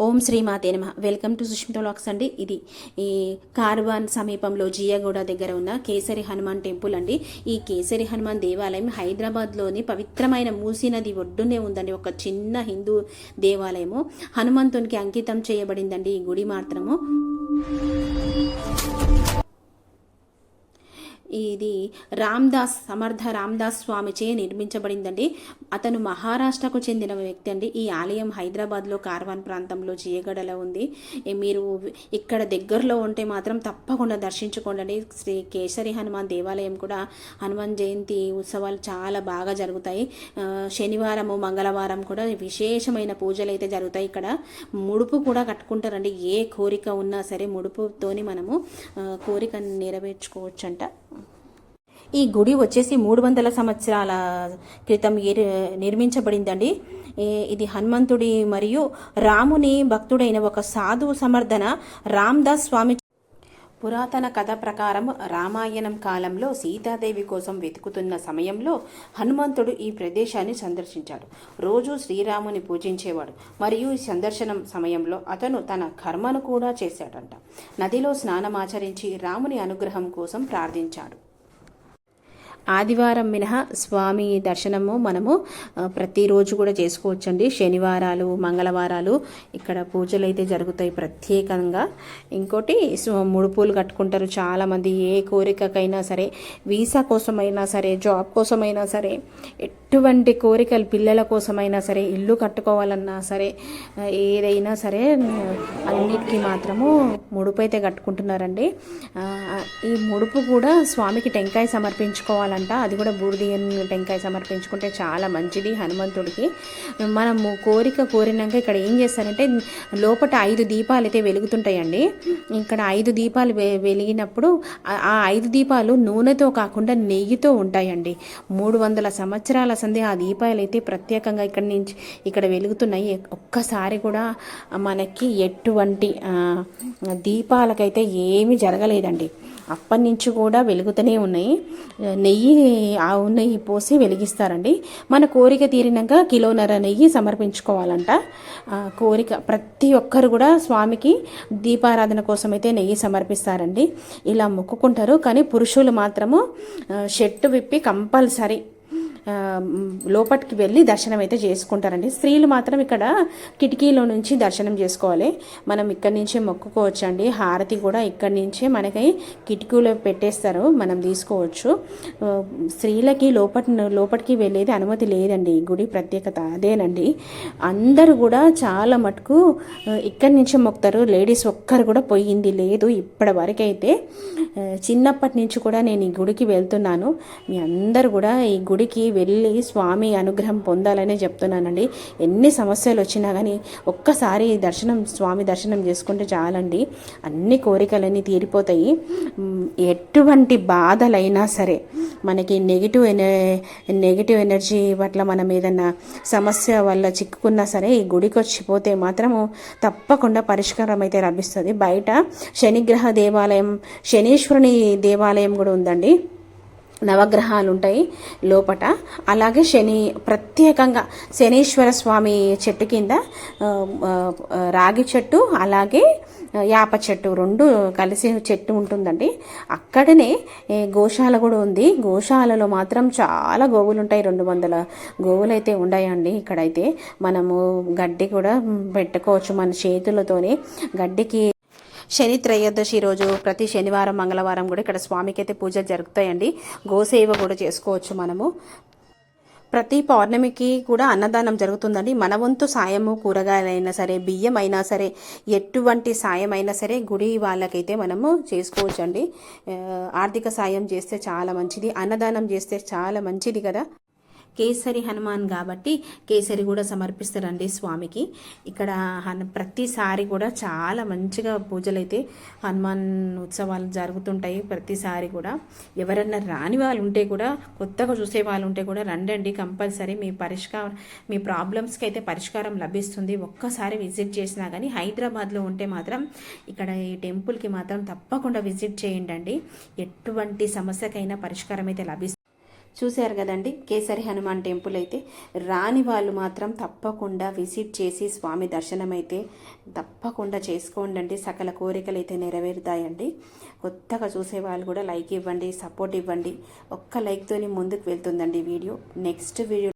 ఓం శ్రీమాతే నమ. Welcome to Sushmita vlogs అండి. ఇది ఈ కార్వాన్ సమీపంలో జియాగూడ దగ్గర ఉన్న కేసరి హనుమాన్ టెంపుల్ అండి. ఈ కేసరి హనుమాన్ దేవాలయం హైదరాబాద్లోని పవిత్రమైన మూసీ నది ఒడ్డునే ఉందండి. ఒక చిన్న హిందూ దేవాలయము. హనుమంతునికి అంకితం చేయబడిందండి ఈ గుడి మాత్రము. ఇది రామ్దాస్ సమర్థ రామ్దాస్ స్వామిచే నిర్మించబడిందండి. అతను మహారాష్ట్రకు చెందిన వ్యక్తి అండి. ఈ ఆలయం హైదరాబాద్లో కార్వాన్ ప్రాంతంలో జియగడలో ఉంది. మీరు ఇక్కడ దగ్గరలో ఉంటే మాత్రం తప్పకుండా దర్శించుకోండి శ్రీ కేసరి హనుమాన్ దేవాలయం కూడా హనుమాన్ జయంతి ఉత్సవాలు చాలా బాగా జరుగుతాయి. శనివారము మంగళవారం కూడా విశేషమైన పూజలు అయితే జరుగుతాయి ఇక్కడ. ముడుపు కూడా కట్టుకుంటారండి. ఏ కోరిక ఉన్నా సరే ముడుపుతోని మనము కోరికను నెరవేర్చుకోవచ్చంట. ఈ గుడి వచ్చేసి మూడు వందల సంవత్సరాల క్రితం ఏర్- నిర్మించబడిందండి. ఇది హనుమంతుడి మరియు రాముని భక్తుడైన ఒక సాధువు సమర్థన రామ్దాస్ స్వామి పురాతన కథ ప్రకారం రామాయణం కాలంలో సీతాదేవి కోసం వెతుకుతున్న సమయంలో హనుమంతుడు ఈ ప్రదేశాన్ని సందర్శించాడు. రోజు శ్రీరాముని పూజించేవాడు. మరియు ఈ సందర్శనం సమయంలో అతను తన కర్మను కూడా చేశాడంట. నదిలో స్నానమాచరించి రాముని అనుగ్రహం కోసం ప్రార్థించాడు. ఆదివారం మినహా స్వామి దర్శనము మనము ప్రతిరోజు కూడా చేసుకోవచ్చండి. శనివారాలు మంగళవారాలు ఇక్కడ పూజలు అయితే జరుగుతాయి ప్రత్యేకంగా. ఇంకోటి ముడుపులు కట్టుకుంటారు చాలామంది. ఏ కోరికకైనా సరే వీసా కోసమైనా సరే జాబ్ కోసమైనా సరే ఎటువంటి కోరికలు పిల్లల కోసమైనా సరే ఇల్లు కట్టుకోవాలన్నా సరే ఏదైనా సరే అన్నిటికీ మాత్రము ముడుపు అయితే కట్టుకుంటున్నారండి ఈ ముడుపు కూడా స్వామికి టెంకాయ సమర్పించుకోవాలి సమర్పించుకోవాలంట అది కూడా బూడిదియన్ టెంకాయ సమర్పించుకుంటే చాలా మంచిది హనుమంతుడికి. మనము కోరిక కోరినాక ఇక్కడ ఏం చేస్తారంటే లోపల ఐదు దీపాలు అయితే వెలుగుతుంటాయండి. ఇక్కడ ఐదు దీపాలు వె- వెలిగినప్పుడు ఆ- ఐదు దీపాలు నూనెతో కాకుండా నెయ్యితో ఉంటాయండి. మూడు వందల సంవత్సరాల సంది ఆ దీపాలు అయితే ప్రత్యేకంగా ఇక్కడ నుంచి ఇక్కడ వెలుగుతున్నాయి. ఒక్కసారి కూడా మనకి ఎటువంటి దీపాలకైతే ఏమీ జరగలేదండి. అప్పటి నుంచి కూడా వెలుగుతూనే ఉన్నాయి. నెయ్యి ఆవు నెయ్యి పోసి వెలిగిస్తారండి. మన కోరిక తీరినాక కిలోన్నర నెయ్యి సమర్పించుకోవాలంట. కోరిక ప్రతి ఒక్కరు కూడా స్వామికి దీపారాధన కోసం అయితే నెయ్యి సమర్పిస్తారండి. ఇలా మొక్కుకుంటారు. కానీ పురుషులు మాత్రము షెట్టు షర్టు విప్పి కంపల్సరీ లోపలికి వెళ్ళి దర్శనం అయితే చేసుకుంటారండి. స్త్రీలు మాత్రం ఇక్కడ కిటికీలో నుంచి దర్శనం చేసుకోవాలి. మనం ఇక్కడి నుంచే మొక్కుకోవచ్చు అండి హారతి కూడా ఇక్కడి నుంచే మనకి కిటికీలో పెట్టేస్తారు. మనం తీసుకోవచ్చు. స్త్రీలకి లోపటి లోపలికి వెళ్ళేది అనుమతి లేదండి. ఈ గుడి ప్రత్యేకత అదేనండి. అందరూ కూడా చాలా మటుకు ఇక్కడి నుంచే మొక్కుతారు. లేడీస్ ఒక్కరు కూడా పోయింది లేదు ఇప్పటి వరకైతే. చిన్నప్పటి నుంచి కూడా నేను ఈ గుడికి వెళ్తున్నాను. మీ అందరు కూడా ఈ గుడికి వెళ్ళి స్వామి అనుగ్రహం పొందాలనే చెప్తున్నానండి. ఎన్ని సమస్యలు వచ్చినా కానీ ఒక్కసారి దర్శనం స్వామి దర్శనం చేసుకుంటే చాలండి. అన్ని కోరికలన్నీ తీరిపోతాయి. ఎటువంటి బాధలైనా సరే మనకి నెగిటివ్ ఎన నెగిటివ్ ఎనర్జీ పట్ల మనం ఏదన్నా సమస్య వల్ల చిక్కుకున్నా సరే ఈ గుడికి వచ్చిపోతే మాత్రము తప్పకుండా పరిష్కారం అయితే లభిస్తుంది. బయట శనిగ్రహ దేవాలయం శనీశ్వరుని దేవాలయం కూడా ఉందండి. నవగ్రహాలు ఉంటాయి లోపట. అలాగే శని ప్రత్యేకంగా శనీశ్వర స్వామి చెట్టు కింద రాగి చెట్టు అలాగే యాప చెట్టు రెండు కలిసి చెట్టు ఉంటుందండి. అక్కడనే గోశాల కూడా ఉంది. గోశాలలో మాత్రం చాలా గోవులు ఉంటాయి రెండు వందల గోవులు అయితే ఉన్నాయండి ఇక్కడైతే. మనము గడ్డి కూడా పెట్టుకోవచ్చు మన చేతులతోనే. గడ్డికి శని త్రయోదశి రోజు ప్రతి శనివారం మంగళవారం కూడా ఇక్కడ స్వామికి అయితే పూజలు జరుగుతాయండి. గోసేవ కూడా చేసుకోవచ్చు మనము. ప్రతి పౌర్ణమికి కూడా అన్నదానం జరుగుతుందండి. మన వంతు సాయము కూరగాయలైనా సరే బియ్యం అయినా సరే ఎటువంటి సాయం అయినా సరే గుడి వాళ్ళకైతే మనము చేసుకోవచ్చండి. ఆర్థిక సాయం చేస్తే చాలా మంచిది అన్నదానం చేస్తే చాలా మంచిది కదా. కేసరి హనుమాన్ కాబట్టి కేసరి కూడా సమర్పిస్తారండి స్వామికి. ఇక్కడ హను ప్రతిసారి కూడా చాలా మంచిగా పూజలు అయితే హనుమాన్ ఉత్సవాలు జరుగుతుంటాయి ప్రతిసారి కూడా. ఎవరన్నా రాని వాళ్ళు ఉంటే కూడా కొత్తగా చూసే వాళ్ళు ఉంటే కూడా రండండి కంపల్సరీ. మీ పరిష్కారం మీ ప్రాబ్లమ్స్కి అయితే పరిష్కారం లభిస్తుంది. ఒక్కసారి విజిట్ చేసినా కానీ హైదరాబాద్లో ఉంటే మాత్రం ఇక్కడ ఈ టెంపుల్కి మాత్రం తప్పకుండా విజిట్ చేయండి ఎటువంటి సమస్యకైనా పరిష్కారం అయితే లభిస్తుంది చూశారు కదండి కేసరి హనుమాన్ టెంపుల్ అయితే. రాని వాళ్ళు మాత్రం తప్పకుండా విజిట్ చేసి స్వామి దర్శనం అయితే తప్పకుండా చేసుకోండి సకల కోరికలు అయితే నెరవేరుతాయండి. కొత్తగా చూసే వాళ్ళు కూడా లైక్ ఇవ్వండి సపోర్ట్ ఇవ్వండి. ఒక్క లైక్తోని ముందుకు వెళ్తుందండి వీడియో. Next video